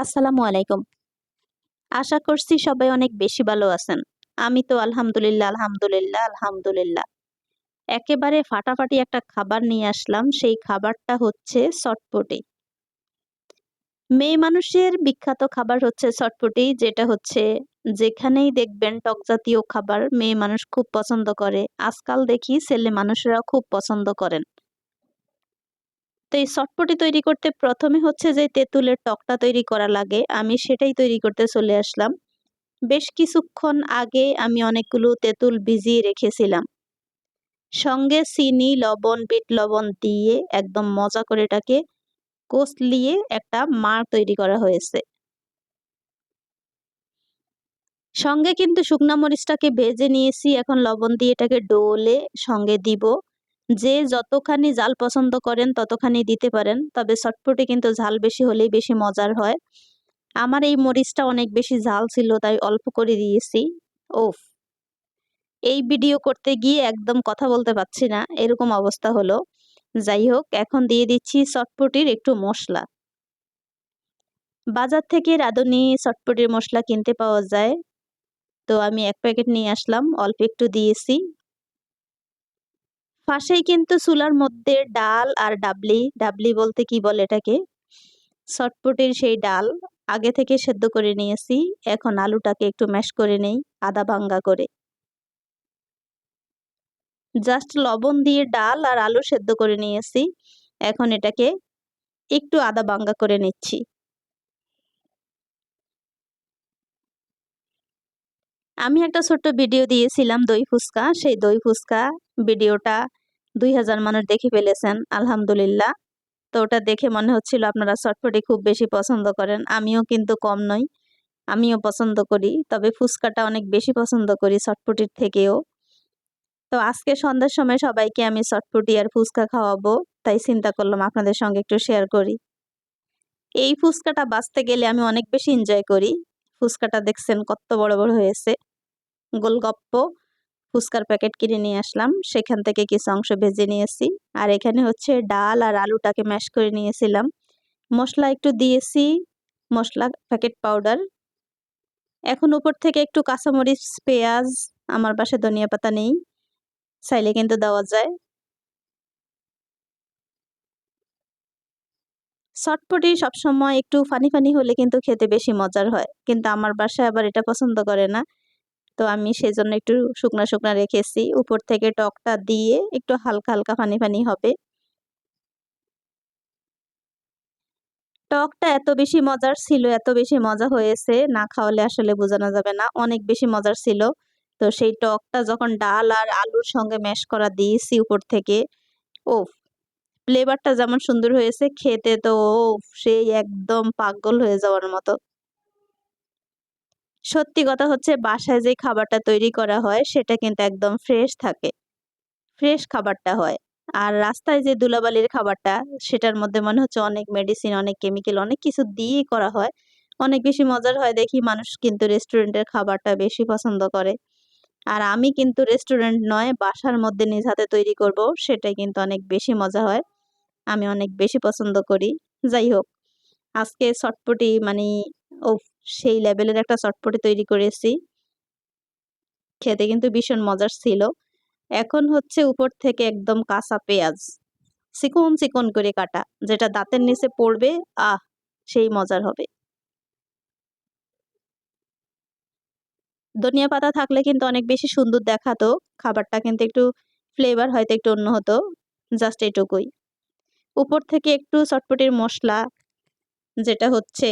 আসসালামু আলাইকুম। আশা করছি সবাই অনেক বেশি ভালো আছেন। আমি তো আলহামদুলিল্লাহ আলহামদুলিল্লাহ আলহামদুলিল্লাহ। একেবারে ফাটাফাটি একটা খাবার নিয়ে আসলাম, সেই খাবারটা হচ্ছে চটপটি। মেয়ে মানুষের বিখ্যাত খাবার হচ্ছে চটপটি, যেটা হচ্ছে যেখানেই দেখবেন টক জাতীয় খাবার, মেয়ে মানুষ খুব পছন্দ করে। আজকাল দেখি ছেলে মানুষেরা খুব পছন্দ করেন। তো এই চটপটি তৈরি করতে প্রথমে হচ্ছে যে তেঁতুলের টকটা তৈরি করা লাগে। আমি সেটাই তৈরি করতে চলে আসলাম। বেশ কিছুক্ষণ আগে আমি অনেকগুলো তেঁতুল ভিজিয়ে রেখেছিলাম। সঙ্গে চিনি, লবণ, বিট লবণ দিয়ে একদম মজা করে এটাকে কষলিয়ে একটা মার তৈরি করা হয়েছে। সঙ্গে কিন্তু শুকনা মরিচটাকে ভেজে নিয়েছি। এখন লবণ দিয়ে এটাকে ডোলে সঙ্গে দিব। যে যতখানি জাল পছন্দ করেন ততখানি দিতে পারেন, তবে চটপটি কিন্তু ঝাল বেশি হলেই বেশি মজার হয়। আমার এই মরিচটা অনেক বেশি ঝাল ছিল, তাই অল্প করে দিয়েছি। ওফ! এই ভিডিও করতে গিয়ে একদম কথা বলতে পারছি না, এরকম অবস্থা হলো। যাই হোক, এখন দিয়ে দিচ্ছি চটপটির একটু মশলা। বাজার থেকে রাঁধুনি চটপটির মশলা কিনতে পাওয়া যায়। তো আমি এক প্যাকেট নিয়ে আসলাম, অল্প একটু দিয়েছি। পাশেই কিন্তু চুলার মধ্যে ডাল আর ডাবলি ডাবলি বলতে কি বলে এটাকে? চটপটির সেই ডাল আগে থেকে সেদ্ধ করে নিয়েছি, এখন আলুটাকে একটু ম্যাশ করে নেই, আদা ভাঙ্গা করে। জাস্ট লবণ দিয়ে ডাল আর আলু সেদ্ধ করে নিয়েছি, এখন এটাকে একটু আদা ভাঙ্গা করে নিচ্ছি। আমি একটা ছোট্ট ভিডিও দিয়েছিলাম দই ফুচকা, সেই দই ফুচকা ভিডিওটা দুই হাজার মানুষ দেখে ফেলেছেন, আলহামদুলিল্লাহ। তো ওটা দেখে মনে হচ্ছিল আপনারা চটপটি খুব বেশি পছন্দ করেন। আমিও কিন্তু কম নই, আমিও পছন্দ করি, তবে ফুচকাটা অনেক বেশি পছন্দ করি চটপটির থেকেও। তো আজকে সন্ধ্যার সময় সবাইকে আমি চটপটি আর ফুচকা খাওয়াবো, তাই চিন্তা করলাম আপনাদের সঙ্গে একটু শেয়ার করি। এই ফুচকাটা বাঁচতে গেলে আমি অনেক বেশি এনজয় করি। ফুচকাটা দেখছেন কত বড় বড় হয়েছে। গোলগপ্প ফুচকার প্যাকেট কিনে নিয়ে আসলাম। সেখান থেকে কিছু অংশ ভেজে নিয়েছি। আর এখানে হচ্ছে ডাল আর আলুটাকে ম্যাশ করে নিয়েছিলাম। মশলা একটু দিয়েছি, মশলা প্যাকেট পাউডার এখন উপর থেকে একটু কাঁচামরিচ, পেঁয়াজ, আমার পাশে ধনিয়া পাতা নেই, চাইলে কিন্তু দেওয়া যায়। চটপটি সবসময় একটু ফানি ফানি হলে কিন্তু খেতে বেশি মজার হয়। কিন্তু আমার বাসায় আবার এটা পছন্দ করে না। তো আমি সেজন্য একটু শুকনো শুকনো রেখেছি। উপর থেকে টকটা দিয়ে একটু হালকা হালকা পানি পানি হবে। টকটা এত বেশি মজার ছিল, এত বেশি মজা হয়েছে, না খাওয়ালে আসলে বোঝানো যাবে না। অনেক বেশি মজার ছিল। তো সেই টকটা যখন ডাল আর আলুর সঙ্গে ম্যাশ করা দিয়েছি উপর থেকে ও ফ্লেভারটা যেমন সুন্দর হয়েছে, খেতে তো ও সেই একদম পাগল হয়ে যাওয়ার মতো। সত্যি কথা হচ্ছে বাসায় যে খাবারটা তৈরি করা হয়, সেটা কিন্তু একদম ফ্রেশ থাকে। ফ্রেশ খাবারটা হয়। আর রাস্তায় যে দুলাবালির খাবারটা, সেটার মধ্যে মনে হচ্ছে অনেক মেডিসিন অনেক কেমিক্যাল অনেক কিছু দিয়েই করা হয়। অনেক বেশি মজার হয় দেখি মানুষ কিন্তু রেস্টুরেন্টের খাবারটা বেশি পছন্দ করে। আর আমি কিন্তু রেস্টুরেন্ট নয়, বাসার মধ্যে নিজ হাতে তৈরি করব, সেটাই কিন্তু অনেক বেশি মজা হয়। আমি অনেক বেশি পছন্দ করি। যাই হোক, আজকে চটপটি মানে ও সেই লেভেলের একটা চটপটি তৈরি করেছি। খেতে কিন্তু ভীষণ মজার ছিল। এখন হচ্ছে উপর থেকে একদম কাঁচা পেঁয়াজ, চিকন চিকন করে কাটা, যেটা দাঁতের নিচে পড়বে, আহ, সেই মজার হবে। ধনিয়া পাতা থাকলে কিন্তু অনেক বেশি সুন্দর দেখাতো, খাবারটা কিন্তু একটু ফ্লেভার হয়তো একটু অন্য হতো জাস্ট এটুকুই। উপর থেকে একটু চটপটির মশলা, যেটা হচ্ছে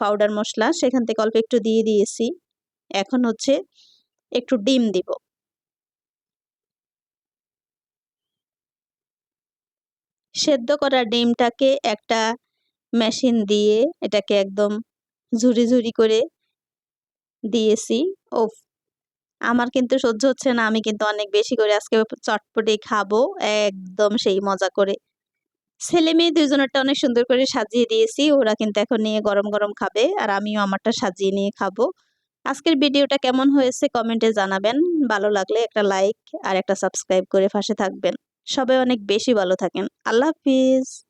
পাউডার মশলা, সেখান থেকে অল্প একটু দিয়ে দিয়েছি। এখন হচ্ছে একটু ডিম দিব। সেদ্ধ করা ডিমটাকে একটা মেশিন দিয়ে এটাকে একদম ঝুরি ঝুরি করে দিয়েছি। ও আমার কিন্তু সহ্য হচ্ছে না, আমি কিন্তু অনেক বেশি করে আজকে চটপটি খাব, একদম সেই মজা করে। ছেলে মেয়ে দুজনেরটা অনেক সুন্দর করে সাজিয়ে দিয়েছি। ওরা কিন্তু এখন নিয়ে গরম গরম খাবে আর আমিও আমারটা সাজিয়ে নিয়ে খাব। আজকের ভিডিওটা কেমন হয়েছে কমেন্টে জানাবেন। ভালো লাগলে একটা লাইক আর একটা সাবস্ক্রাইব করে ফাঁসে থাকবেন। সবাই অনেক বেশি ভালো থাকেন। আল্লাহ হাফিজ।